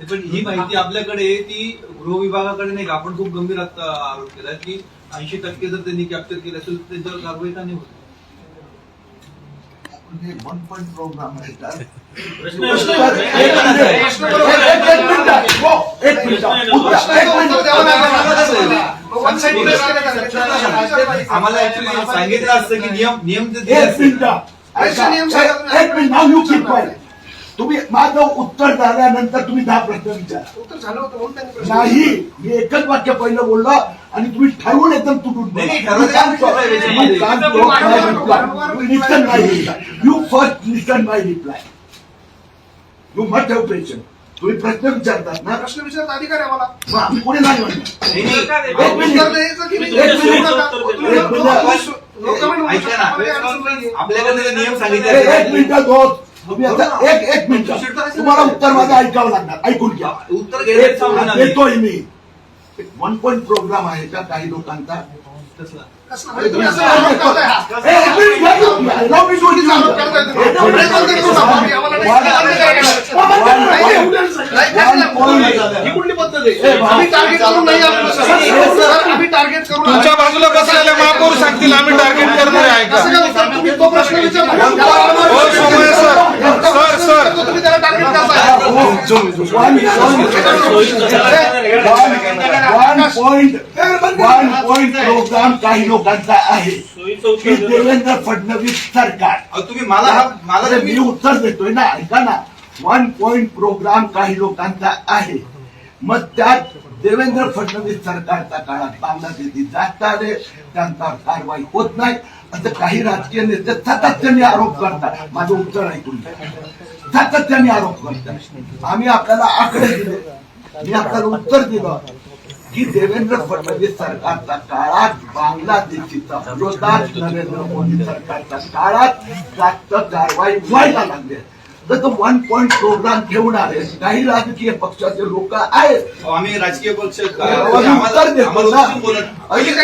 पण ही माहिती आपल्याकडे आहे, ती गृह विभागाकडे नाही का? आपण खूप गंभीर आता आरोप केला की ऐंशी टक्के जर त्यांनी कॅप्चर केलं असेल तर त्यांच्यावर कारवाई का नाही होत. वन पॉईंट प्रोग्राम आहे. आम्हाला ऍक्च्युली सांगितलं असतं की नियम नियम एक मिनिट. एक मिनिट. तुम्ही माझं उत्तर झाल्यानंतर तुम्ही दहा प्रश्न विचारा उत्तर झालं होतं म्हणून त्यांनी प्रश्न नाही मी एकच वाक्य पहिलं बोललो आणि तुम्ही ठरवून एकदम तुटून नाही, ठरवलं काय listen my reply you first listen my reply you must have patience तुम्ही प्रश्न विचारतात ना प्रश्न विचारता अधिकार आहे मला मग आम्ही कोणी नाही म्हणणार नाही, नाही. एक मिनिट. की? एक मिनिट. तुम्ही. लोक- लोक ऐका. आपल्याकडे नियम सांगितले एक मिनिट दोस्त आता एक एक मिनिट. तुम्हाला उत्तर माझं ऐकावं लागणार. ऐकून घ्या. उत्तर. देतोय मी. वन पॉईंट प्रोग्राम आहे का काही लोकांचा? कसं म्हणजे हा? ही तुमच्या बाजूला बसलेल्या महापौर सांगतील आम्ही टार्गेट करणार आहे का? कसं तो प्रश्न विचारला हो सोमय्या सर सर सर तुम्ही त्याला टार्गेट करताय one point one point programme काही लोकांचा आहे की देवेंद्र फडणवीस सरकार तुम्ही मला हा- मला मी उत्तर देतोय ना ऐका ना वन पॉइंट प्रोग्राम काही लोकांचा आहे. मग त्यात देवेंद्र फडणवीस सरकारच्या काळात बांगलादेशी जास्त आले त्यांचा कारवाई होत नाही. असं काही राजकीय नेते सातत्याने आरोप करतात. माझं उत्तर ऐकून सातत्याने आरोप करतात. आम्ही आपल्याला आकडे दिले. मी आपल्याला उत्तर दिलं की देवेंद्र फडणवीस सरकारच्या काळात बांगलादेशीचा विरोधात नरेंद्र मोदी सरकारच्या काळात जास्त कारवाई व्हायला लागली तर तो वन पॉईंट प्रोग्राम ठेवणार काही राजकीय पक्षाचे लोक आहेत. आम्ही राजकीय पक्ष उत्तर देतो ना. ऐका,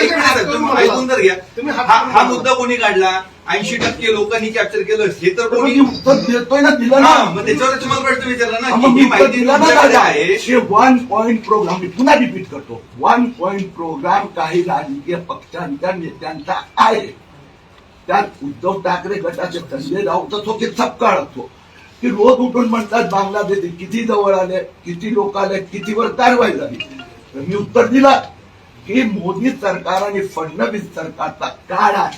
तुम्ही ऐका. ऐकून तर घ्या. तुम्ही हा हा. मुद्दा कोणी काढला? ऐंशी टक्के लोकांनी कॅप्चर केलं. हे तर तर कोणी मी उत्तर देतोय ना दिलं हा, ना मग त्याच्यावर तुम्हाला प्रश्न विचारला ना की ही माहिती तुमच्याकडे. आहे? हे वन पॉइंट प्रोग्राम मी पुन्हा रिपीट करतो. वन पॉइंट प्रोग्राम काही राजकीय पक्षांच्या नेत्यांचा आहे. त्यात उद्धव ठाकरे गटाचे संजय राऊत की सपकाळ असो की रोज उठून म्हणतात बांगलादेश किती जवळ आले किती लोक आले कितीवर कारवाई झाली तर मी उत्तर दिला की मोदी सरकार आणि फडणवीस सरकारचा काळात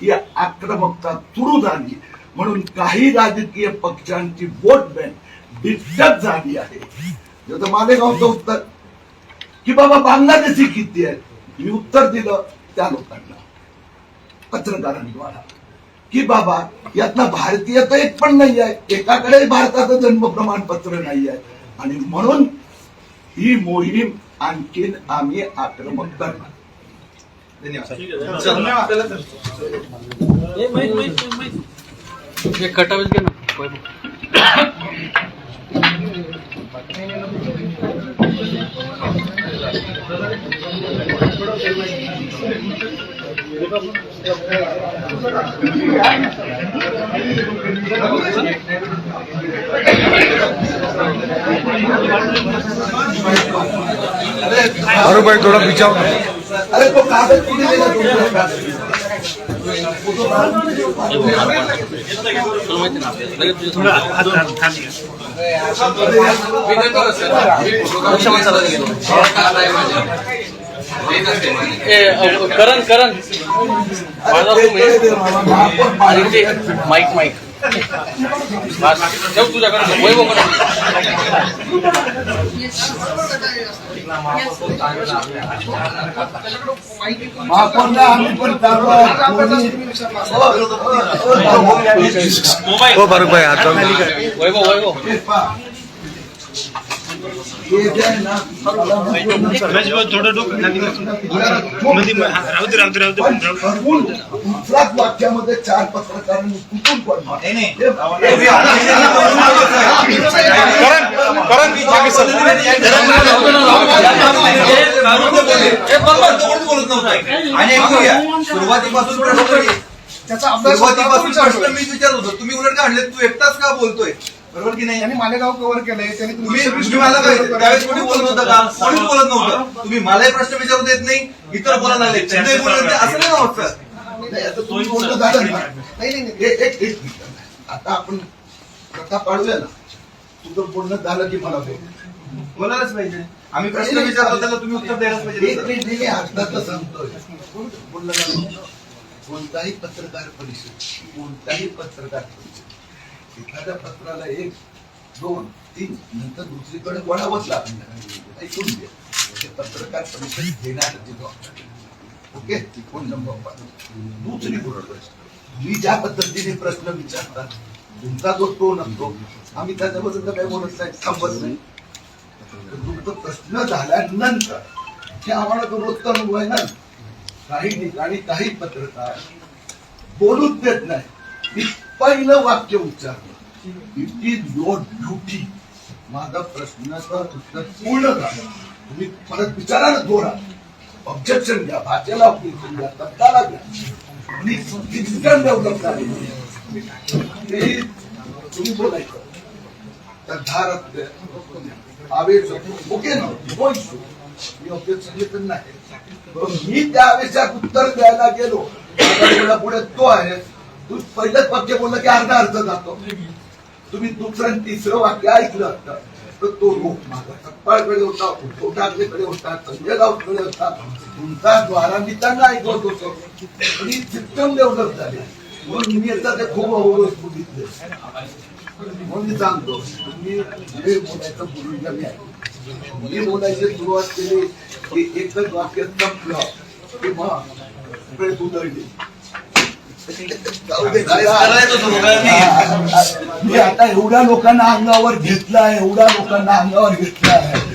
ही आक्रमकता सुरू झाली. म्हणून काही राजकीय पक्षांची वोट बँक डिस्टर्ब झाली आहे. जसं मालेगावचं उत्तर की बाबा बांगलादेशी किती आहेत मी उत्तर दिलं त्या लोकांना. पत्रकारांद्वारा की बाबा यातनं भारतीय तर एक पण नाही आहे. एकाकडे भारताचं जन्म प्रमाणपत्र नाही आहे. आणि म्हणून ही मोहीम आणखीन आम्ही आक्रमक करणार. धन्यवाद. अरे भाई थोड़ा पीछा हो अरे तो कागद कुठे गेला करण करण. Mic mic. बस. ठेव तुझ्याकडे वैभव आता वैभव वैभव वाक्यामध्ये चार पत्रकारांनी कुठून आणि सुरुवातीपासून प्रश्न त्याचा सुरुवातीपासून मी विचारत होतो. तुम्ही उलट म्हणले तू एकटाच का बोलतोय? बरोबर की नाही? त्यांनी मालेगाव कव्हर केलंय त्यांनी तुम्ही तुमची तुम्ही मला काय सर्व्हिस त्यावेळेस कोणी बोलत नव्हतं का? कोणीच बोलत नव्हतं? तुम्ही मलाही प्रश्न विचारू देत नाही इतर बोलायला लागले. चंदे बोलत नाही असं नाही होत सर. नाही, आता तुम्ही बोलणं झालं ना नाही नाही नाही. एक एक एक मिनिट. आता आपण कथा पाडूया ना. तुझं बोलणं झालं की मला बोल. बोलायलाच पाहिजे. आम्ही प्रश्न विचारतो त्याला तुम्ही उत्तर द्यायलाच पाहिजे एक सर. मिनिट सांगतोय. बोलणं झालं. कोणताही पत्रकार परिषद कोणताही पत्रकार परिषद एखाद्या पत्राला एक दोन तीन नंतर दुसरीकडे वळावंच लागणार ऐकून घ्या ते पत्रकार परिषद घेण्याची जबाबदारी ओके? कोण नंबर दुसरी गोष्ट मी ज्या पद्धतीने प्रश्न विचारतात तुमचा जो टोन असतो आम्ही त्याच्याबद्दल काही बोलत नाही थांबत नाही. तर तुमचा प्रश्न झाल्यानंतर हे आम्हाला तो रोजचा अनुभव आहे ना? काही ठिकाणी काही पत्रकार बोलूच देत नाही. पहिलं वाक्य उच्चारलं. इट इज युअर ड्युटी माझा प्रश्नाचं उत्तर पूर्ण झालं. तुम्ही परत विचारा ना जोरात ऑब्जेक्शन घ्या. भाषेला ऑब्जेक्शन घ्या. तत्काला घ्या. आणि सिस्टम डेव्हलप झाली. तुम्ही बोलायचं. तर धारक आवेश ओके ना? मी ऑब्जेक्शन घेत नाही. मी त्या आवेशात उत्तर द्यायला गेलो. पुढे तो आहे. पहिलंच वाक्य बोललं की अर्धा अर्थ जातो. तुम्ही दुसरं आणि तिसरं वाक्य ऐकलं असतं तर तो रोख माझा सप्पाळकडे होता उद्धव ठाकरेकडे होता संजय राऊतकडे होता. तुमचा द्वारा मी त्यांना ऐकवत होतो. आणि सिस्टम डेव्हलप झाली. म्हणून मी आता ते खूप अवरोध बघितले म्हणून मी सांगतो तुम्ही जे बोलायचं बोलून घ्या मी ऐकतो. मी बोलायची सुरुवात केली की एकच वाक्य संपलं की मग उदळली मी आता एवढ्या लोकांना अंगावर घेतलाय एवढ्या लोकांना अंगावर घेतला आहे